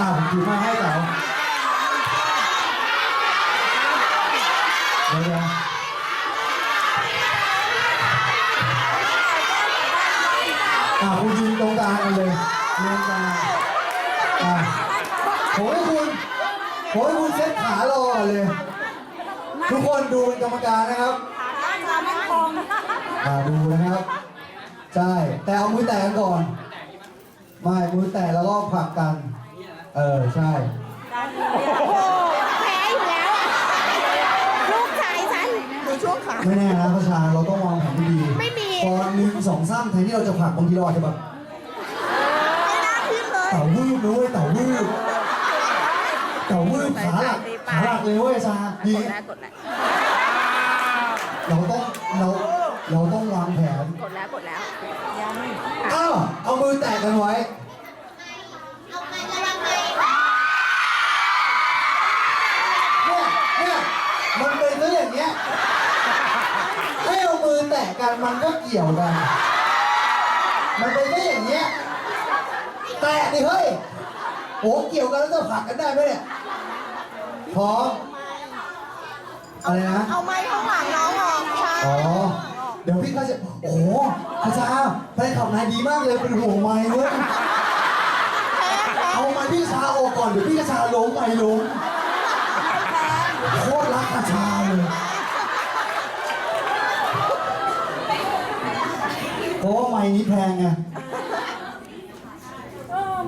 อ่าผมถือมาให้เต๋าเดี๋ยวนะอ่าคุณยืนตรงกลางกันเลยยืนกลางอ่าผมให้คุณผมให้คุณเซ็ตขารอก่อนเลย ทุกคนดูเป็นกรรมการนะครับขาไม่คลอ่าดูนะครับ ใช่ แต่เอามือแตะกันก่อน ไม่ มือแตะแล้วก็ผลักกัน เออใช่ โอ้โหแพ้อยู่แล้วอะลูกชายฉันดูช่วงขา ไม่แน่นะพระชาเราต้องวางแผนดีๆไม่มีพอหนึ่งสองสามแทนที่เราจะผลักบางทีเราอาจจะแบบไม่น่าขึ้นเลย เต่าวืบนะเว้ยเต่าวืบเต่าวืบขาหลักขาหลักเลยเว้ยชาดีกดแล้วกดแล้วเราต้องเราเราต้องวางแผนกดแล้วกดแล้ว อ้าวเอามือแตะกันไว้ เนี่ยเนี่ยมันเป็นซะอย่างเงี้ยให้เอามือแตะ กันมันก็เกี่ยวกัน มันเป็นซะอย่างเงี้ย แตะดิเฮ้ยโหเกี่ยวกันแล้วจะผลักกันได้ไหมเนี่ยพร้อมอะไรนะ เอาไม้ข้างหลังน้องออกใช่อ๋อ เดี๋ยวพี่เขาจะโอ้โหอาจารย์แฟนขับนายดีมากเลยเป็นห่วงไม้เว้ยแพ้แพ้เอาไม้พี่ชาออกก่อนเดี๋ยวพี่ชาล้มไม้ล้มโคตรรักอาชาเลยเพราะว่าไม้ นี้แพงไง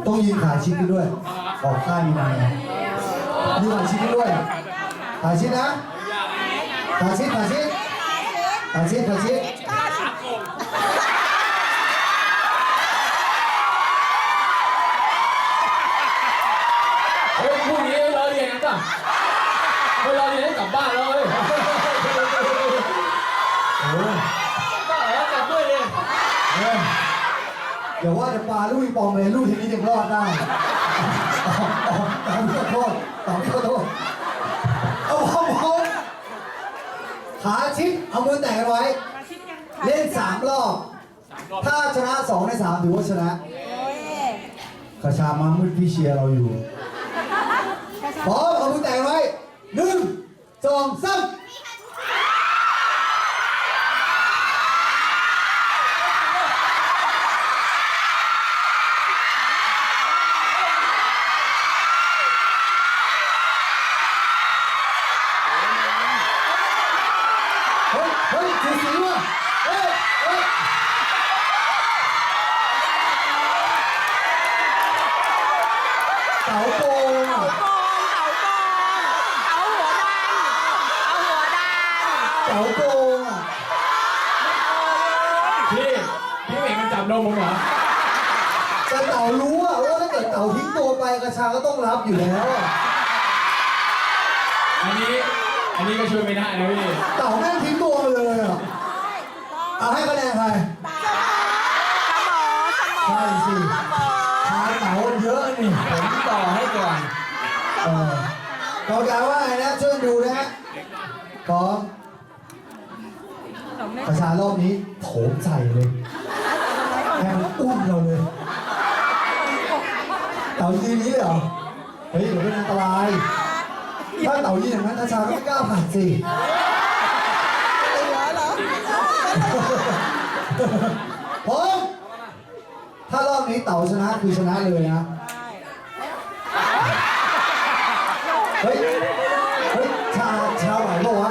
ต้องยืนขาชิดกันด้วย ออกข้างมีไม้ไงยืนขาชิดกันด้วยขาชิดนะขาชิดขาชิดขาชิดขาชิดเฮ้ยพรุ่งนี้ราเรียนกันป่ะไม่เราเรียนให้กลับบ้านเลย โอ้ย ก็แล้วกลับด้วยเลย เฮ้ยาลูกอีปองเลยลูกทีนี้ยังรอดได้อ๋ออ๋อตามพี่ขอโทษตามพี่ขอโทษเอาพร้อมพร้อมขาชิดเอามือแตะกันไว้เล่นสามรอบ ถ้าชนะสองในสามถือว่าชนะกระชามามืดพี่เชียร์เราอยู่พร้อมเอามือแตะไว้หนึ่งสองสามาโกงอะพี่พี่เอกมันจับนมผมเหรอแต่เต๋ารู้อะว่าถ้าเกิดเต๋าทิ้งตัวไปกระชาก็ต้องรับอยู่แล้วอะอันนี้ อันนี้ก็ช่วยไม่ได้นะพี่ เต๋าแม่งทิ้งตัวไปเลยอะเอาให้คะแนนใครเสมอเสมอใช่สิเสมอทายเต๋าเยอะนี่ผมต่อให้ก่อนเออกรรมการว่าไงนะช่วยดูนะฮะพร้อม ประชารอบนี้โถมใส่เลยแม่งอุ้มเราเลยเต่ายืนนี้เลยเหรอ เฮ้ยเดี๋ยวเป็นอันตราย ถ้าเต่ายืนอย่างนั้นอาชาก็ไม่กล้าผ่านสิเหลือเหรอพร้อมถ้ารอบนี้เต่าชนะคือชนะเลยนะ เฮ้ย เฮ้ย ชา ชาไหวปะวะ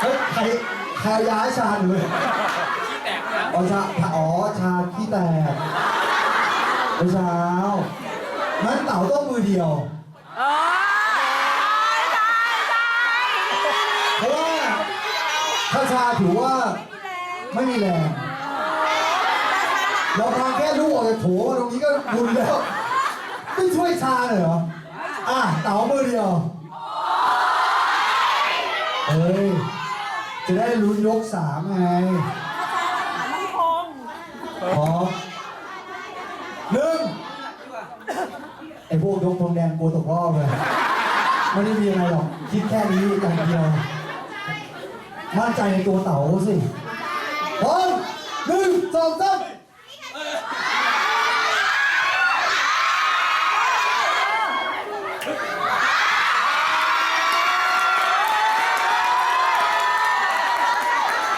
เฮ้ย ใคร ใครเอาย้ายชาหนูเลยอ๋อชาอ๋อชาขี้แตกเมื่อเช้างั้นเต่าต้องมือเดียวเออใช่ใช่เพราะว่าถ้าชาถือว่าไม่มีแรงเราพาแค่ลูกออกจากโถมาตรงนี้ก็บุญแล้ว ไม่ช่วยชาเลยเหรอ อะเต๋ามือเดียว เฮ้ย จะได้ลุ้นย กสามไงมันคงพร้อมหนึ่งไอ้พวกยกธงแดงกลัวตกรอบเลย ไม่ได้มีอะไรหรอก คิดแค่นี้อย่างเดียวมั่นใจในตัวเต๋าสิพร้อมหนึ่งสองสาม